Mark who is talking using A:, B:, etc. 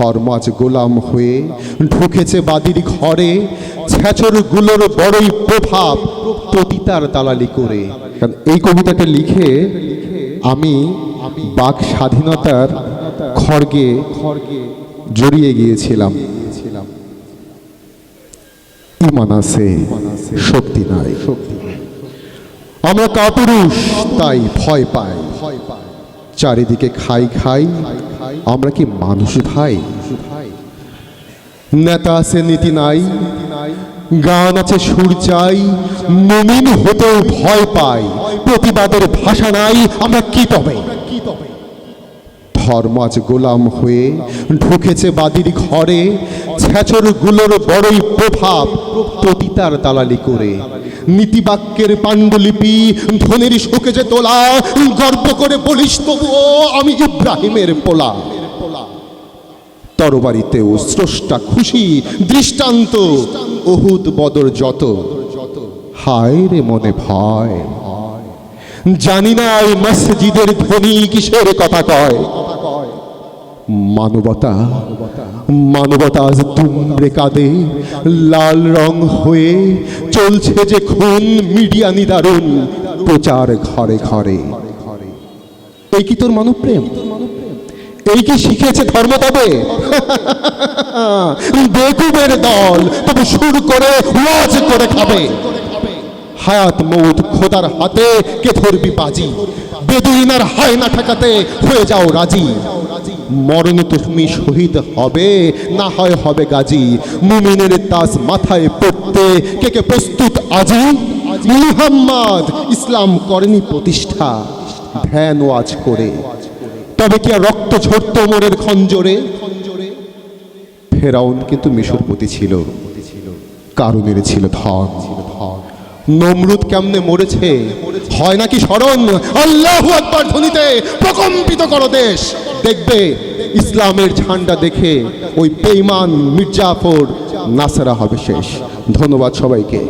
A: ধর্ম আজ গোলাম হয়ে ঢুকেছে বাদির ঘরে। ছ্যাচরগুলোর বড়ই প্রভাব পতিতার দালালি করে। কারণ এই কবিতাটা লিখে আমি বাক স্বাধীনতার খড়গে খড়গে জড়িয়ে গিয়েছিলাম। ইমান শক্তি নাই। আমরা কাপুরুষ, তাই ভয় পাই। চারিদিকে খাই খাই, আমরা কি মানুষ ভাই। নেতা আছে, নীতি নাই। গান আছে, সুর চাই। মুমিন হতেও ভয় পাই। প্রতিবাদের ভাষা নাই। আমরা কি তবে? ধর্ম আজ গোলাম হয়ে ঢুকেছে বাদির ঘরে। ছ্যাচরগুলোর বড়ই প্রভাব পতিতার দালালি করে। নীতিবাক্যের পাণ্ডুলিপি ধনের শোকেজে তোলা, গর্ব করে বলিস তবুও আমি ইব্রাহিমের পোলা পোলা। তরবারিতেও স্রষ্টা খুশি, দৃষ্টান্ত, অহুদ বদর যত। হায় রে মনে ভয়। জানি না এই মসজিদের ধ্বনি কিসের কথা কয়। মানবতা মানবতা আজ দুমড়ে কাঁদে, লাল রং হয়ে চলছে যে খুন মিডিয়া নিদারুণ প্রচার ঘরে ঘরে। এই কি তোর মানবপ্রেম? এই কি শিখেছে ধর্ম তবে? বেকুবের দল, তবু সুর করে, ওয়াজ করে খাবে। হায়াত মৌত খোদার হাতে কে ধরবি বাজি? বেদুইনার হায় না ঠেকাতে হয়ে যাও রাজি। মরণ তুমি শহীদ হবে, না হয় হবে গাজী। মুমিনের তাস মাথায় পড়তে কে কে প্রস্তুত আজি? মুহাম্মদ ইসলাম করেনি প্রতিষ্ঠা ধ্যান ওয়াজ করে। তবে কি আর রক্ত ঝরত মোরের খঞ্জরে? ফেরাউন কিন্তু মিশরপতি ছিল। কারণের ছিল ধন। নমরুদ কেমনে মরেছে? হয় নাকি স্মরণ? আল্লাহ আকবার ধ্বনিতে প্রকম্পিত করো দেশ। দেখবে ইসলামের ঝান্ডা দেখে ওই বেইমান মির্জাফর নাসারা হবে শেষ। ধন্যবাদ সবাইকে।